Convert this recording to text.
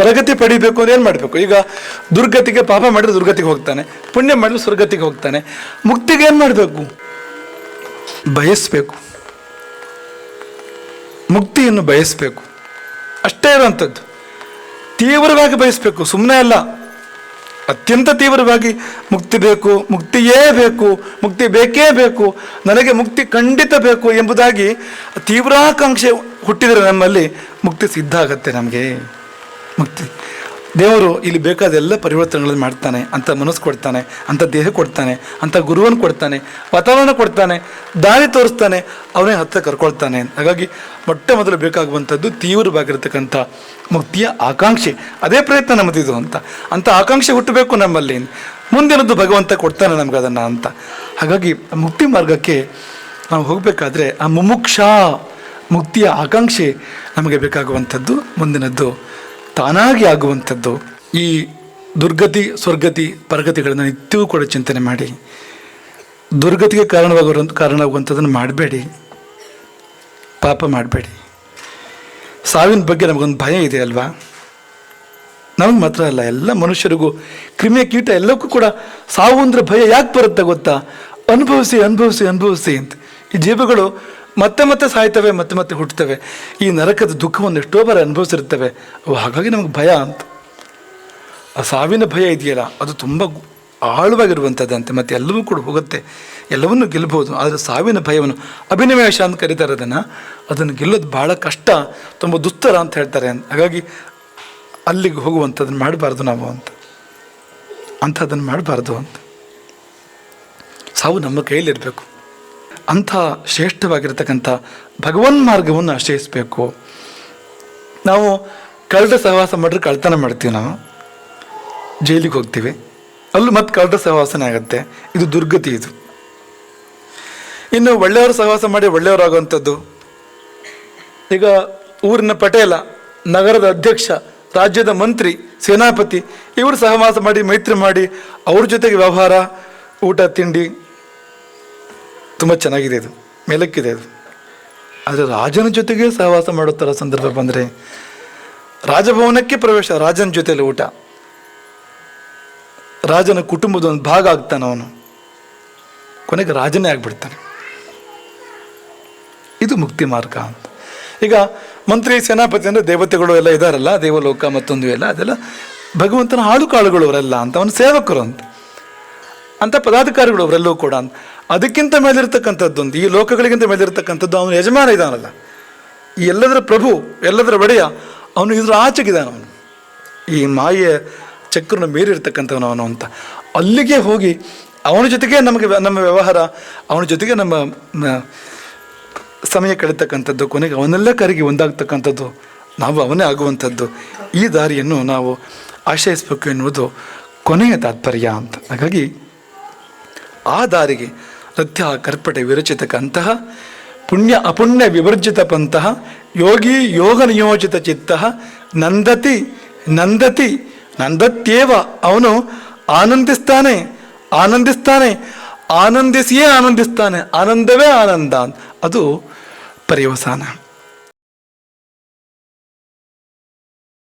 ಪ್ರಗತಿ ಪಡಿಬೇಕು ಅಂದ್ರೆ ಏನು ಮಾಡಬೇಕು? ಈಗ ದುರ್ಗತಿಗೆ ಪಾಪ ಮಾಡಿದ್ರೆ ದುರ್ಗತಿಗೆ ಹೋಗ್ತಾನೆ, ಪುಣ್ಯ ಮಾಡಿದ್ರೆ ಸ್ವರ್ಗತಿಗೆ ಹೋಗ್ತಾನೆ. ಮುಕ್ತಿಗೆ ಏನು ಮಾಡಬೇಕು? ಬಯಸ್ಬೇಕು. ಮುಕ್ತಿಯನ್ನು ಬಯಸಬೇಕು. ಅಷ್ಟೇ ಇರುವಂಥದ್ದು ತೀವ್ರವಾಗಿ ಬಯಸ್ಬೇಕು ಸುಮ್ಮನೆ ಅಲ್ಲ. ಅತ್ಯಂತ ತೀವ್ರವಾಗಿ ಮುಕ್ತಿ ಬೇಕು, ಮುಕ್ತಿಯೇ ಬೇಕು, ಮುಕ್ತಿ ಬೇಕೇ ಬೇಕು, ನನಗೆ ಮುಕ್ತಿ ಖಂಡಿತ ಬೇಕು ಎಂಬುದಾಗಿ ತೀವ್ರಾಕಾಂಕ್ಷೆ ಹುಟ್ಟಿದರೆ ನಮ್ಮಲ್ಲಿ ಮುಕ್ತಿ ಸಿದ್ಧ ಆಗತ್ತೆ ನಮಗೆ. ಮುಕ್ತಿ. ದೇವರು ಇಲ್ಲಿ ಬೇಕಾದ ಎಲ್ಲ ಪರಿವರ್ತನೆಗಳನ್ನು ಮಾಡ್ತಾನೆ. ಅಂತ ಮನಸ್ಸು ಕೊಡ್ತಾನೆ, ಅಂತ ದೇಹ ಕೊಡ್ತಾನೆ, ಅಂತ ಗುರುವನ್ನು ಕೊಡ್ತಾನೆ, ವಾತಾವರಣ ಕೊಡ್ತಾನೆ, ದಾರಿ ತೋರಿಸ್ತಾನೆ, ಅವನೇ ಹತ್ತಿರ ಕರ್ಕೊಳ್ತಾನೆ. ಹಾಗಾಗಿ ಮೊಟ್ಟ ಮೊದಲು ಬೇಕಾಗುವಂಥದ್ದು ತೀವ್ರವಾಗಿರ್ತಕ್ಕಂಥ ಮುಕ್ತಿಯ ಆಕಾಂಕ್ಷೆ. ಅದೇ ಪ್ರಯತ್ನ ನಮ್ಮದಿದು ಅಂತ. ಅಂತ ಆಕಾಂಕ್ಷೆ ಹುಟ್ಟಬೇಕು ನಮ್ಮಲ್ಲಿ. ಮುಂದಿನದ್ದು ಭಗವಂತ ಕೊಡ್ತಾನೆ ನಮ್ಗೆ ಅದನ್ನು ಅಂತ. ಹಾಗಾಗಿ ಮುಕ್ತಿ ಮಾರ್ಗಕ್ಕೆ ನಾವು ಹೋಗಬೇಕಾದ್ರೆ ಆ ಮುಮುಕ್ಷ ಮುಕ್ತಿಯ ಆಕಾಂಕ್ಷೆ ನಮಗೆ ಬೇಕಾಗುವಂಥದ್ದು ಮುಂದಿನದ್ದು. ತಾನಾಗಿ ಆಗುವಂಥದ್ದು ಈ ದುರ್ಗತಿ, ಸ್ವರ್ಗತಿ, ಪರಗತಿಗಳನ್ನು ನಿತ್ಯವೂ ಕೂಡ ಚಿಂತನೆ ಮಾಡಿ. ದುರ್ಗತಿಗೆ ಕಾರಣವಾಗುವ ಕಾರಣವಾಗುವಂಥದ್ದನ್ನು ಮಾಡಬೇಡಿ. ಪಾಪ ಮಾಡಬೇಡಿ. ಸಾವಿನ ಬಗ್ಗೆ ನಮಗೊಂದು ಭಯ ಇದೆ ಅಲ್ವಾ? ನಮಗೆ ಮಾತ್ರ ಅಲ್ಲ, ಎಲ್ಲ ಮನುಷ್ಯರಿಗೂ ಕ್ರಿಮಿಯ ಕೀಟ ಎಲ್ಲಕ್ಕೂ ಕೂಡ ಸಾವು ಅಂದ್ರೆ ಭಯ ಯಾಕೆ ಬರುತ್ತೆ ಗೊತ್ತಾ? ಅನುಭವಿಸಿ ಅನುಭವಿಸಿ ಅನುಭವಿಸಿ ಅಂತ. ಈ ಜೀವಗಳು ಮತ್ತೆ ಮತ್ತೆ ಸಾಯ್ತವೆ, ಮತ್ತೆ ಮತ್ತೆ ಹುಟ್ಟುತ್ತವೆ ಈ ನರಕದ ದುಃಖವನ್ನು ಎಷ್ಟೋ ಬಾರಿ ಅನುಭವಿಸಿರ್ತವೆ ಅವು ಹಾಗಾಗಿ ನಮಗೆ ಭಯ ಅಂತ. ಆ ಸಾವಿನ ಭಯ ಇದೆಯಲ್ಲ, ಅದು ತುಂಬ ಆಳವಾಗಿರುವಂಥದ್ದಂತೆ ಮತ್ತೆ ಎಲ್ಲವೂ ಕೂಡ ಹೋಗುತ್ತೆ. ಎಲ್ಲವನ್ನು ಗೆಲ್ಲಬಹುದು. ಆದರೆ ಸಾವಿನ ಭಯವನ್ನು ಅಭಿನಿವೇಶ ಅಂತ ಕರೀತಾರೆ ಅದನ್ನು. ಅದನ್ನು ಗೆಲ್ಲೋದು ಭಾಳ ಕಷ್ಟ, ತುಂಬ ದುಸ್ತರ ಅಂತ ಹೇಳ್ತಾರೆ. ಹಾಗಾಗಿ ಅಲ್ಲಿಗೆ ಹೋಗುವಂಥದ್ದನ್ನು ಮಾಡಬಾರ್ದು ನಾವು ಅಂತ. ಅಂಥದ್ದನ್ನು ಮಾಡಬಾರ್ದು ಅಂತ. ಸಾವು ನಮ್ಮ ಕೈಯಲ್ಲಿರಬೇಕು. ಅಂಥ ಶ್ರೇಷ್ಠವಾಗಿರತಕ್ಕಂಥ ಭಗವನ್ ಮಾರ್ಗವನ್ನು ಆಶ್ರಯಿಸಬೇಕು. ನಾವು ಕಳ್ಳರ ಸಹವಾಸ ಮಾಡಿದ್ರೆ ಕಳ್ತನ ಮಾಡ್ತೀವಿ ನಾವು. ಜೈಲಿಗೆ ಹೋಗ್ತೀವಿ. ಅಲ್ಲೂ ಮತ್ತೆ ಕಳ್ಳರ ಸಹವಾಸನೇ ಆಗುತ್ತೆ. ಇದು ದುರ್ಗತಿ ಇದು. ಇನ್ನು ಒಳ್ಳೆಯವರು ಸಹವಾಸ ಮಾಡಿ ಒಳ್ಳೆಯವರಾಗುವಂಥದ್ದು. ಈಗ ಊರಿನ ಪಟೇಲ, ನಗರದ ಅಧ್ಯಕ್ಷ, ರಾಜ್ಯದ ಮಂತ್ರಿ, ಸೇನಾಪತಿ, ಇವರು ಸಹವಾಸ ಮಾಡಿ, ಮೈತ್ರಿ ಮಾಡಿ ಅವ್ರ ಜೊತೆಗೆ ವ್ಯವಹಾರ, ಊಟ, ತಿಂಡಿ ತುಂಬ ಚೆನ್ನಾಗಿದೆ ಇದು. ಮೇಲಕ್ಕಿದೆ ಅದು. ಆದರೆ ರಾಜನ ಜೊತೆಗೆ ಸಹವಾಸ ಮಾಡೋ ಸಂದರ್ಭ ಬಂದರೆ ರಾಜಭವನಕ್ಕೆ ಪ್ರವೇಶ, ರಾಜನ ಜೊತೆಯಲ್ಲಿ ಊಟ. ರಾಜನ ಕುಟುಂಬದ ಒಂದು ಭಾಗ ಆಗ್ತಾನೆ ಅವನು. ಕೊನೆಗೆ ರಾಜನೇ ಆಗ್ಬಿಡ್ತಾನೆ. ಇದು ಮುಕ್ತಿ ಮಾರ್ಗ ಅಂತ. ಈಗ ಮಂತ್ರಿ, ಸೇನಾಪತಿ ಅಂದರೆ ದೇವತೆಗಳು ಎಲ್ಲ ಇದಾರಲ್ಲ, ದೇವಲೋಕ ಮತ್ತೊಂದು ಎಲ್ಲ ಅದೆಲ್ಲ ಭಗವಂತನ ಹಾಳು ಕಾಳುಗಳು ಅವರೆಲ್ಲ ಅಂತ, ಅವನು ಸೇವಕರು ಅಂತ. ಅಂತ ಪದಾಧಿಕಾರಿಗಳು ಅವರೆಲ್ಲವೂ ಕೂಡ ಅದಕ್ಕಿಂತ ಮೇಲಿರ್ತಕ್ಕಂಥದ್ದೊಂದು ಈ ಲೋಕಗಳಿಗಿಂತ ಮೇಲಿರ್ತಕ್ಕಂಥದ್ದು ಅವನು ಯಜಮಾನ ಇದ್ದಾನಲ್ಲ ಈ ಎಲ್ಲದರ ಪ್ರಭು, ಎಲ್ಲದರ ಒಡೆಯ, ಅವನು ಇದ್ರ ಆಚೆಗಿದ್ದಾನ ಅವನು ಈ ಮಾಯ ಚಕ್ರನ ಮೀರಿರ್ತಕ್ಕಂಥವನು ಅವನು ಅಂತ. ಅಲ್ಲಿಗೆ ಹೋಗಿ ಅವನ ಜೊತೆಗೆ ನಮಗೆ ನಮ್ಮ ವ್ಯವಹಾರ, ಅವನ ಜೊತೆಗೆ ನಮ್ಮ ಸಮಯ ಕಳೀತಕ್ಕಂಥದ್ದು, ಕೊನೆಗೆ ಅವನೆಲ್ಲ ಕರಿಗೆ ಒಂದಾಗ್ತಕ್ಕಂಥದ್ದು, ನಾವು ಅವನೇ ಆಗುವಂಥದ್ದು, ಈ ದಾರಿಯನ್ನು ನಾವು ಆಶ್ರಯಿಸಬೇಕು ಎನ್ನುವುದು ಕೊನೆಯ ತಾತ್ಪರ್ಯ ಅಂತ. ಹಾಗಾಗಿ ಆ ದಾರಿಗೆ ರಥ್ಯ ಕರ್ಪಟೆ ವಿರಚಿತಕ್ಕಂತಹ ಪುಣ್ಯ ಅಪುಣ್ಯ ವಿವರ್ಜಿತ ಪಂತಹ ಯೋಗಿ ಯೋಗ ನಿಯೋಜಿತ ಚಿತ್ತ ನಂದತಿ ನಂದತಿ, ನಂದತ್ಯೇವ ಅವನು ಆನಂದಿಸ್ತಾನೆ ಆನಂದಿಸ್ತಾನೆ, ಆನಂದಿಸಿಯೇ ಆನಂದಿಸ್ತಾನೆ, ಆನಂದವೇ ಆನಂದ ಅದು ಪರ್ಯವಸಾನ.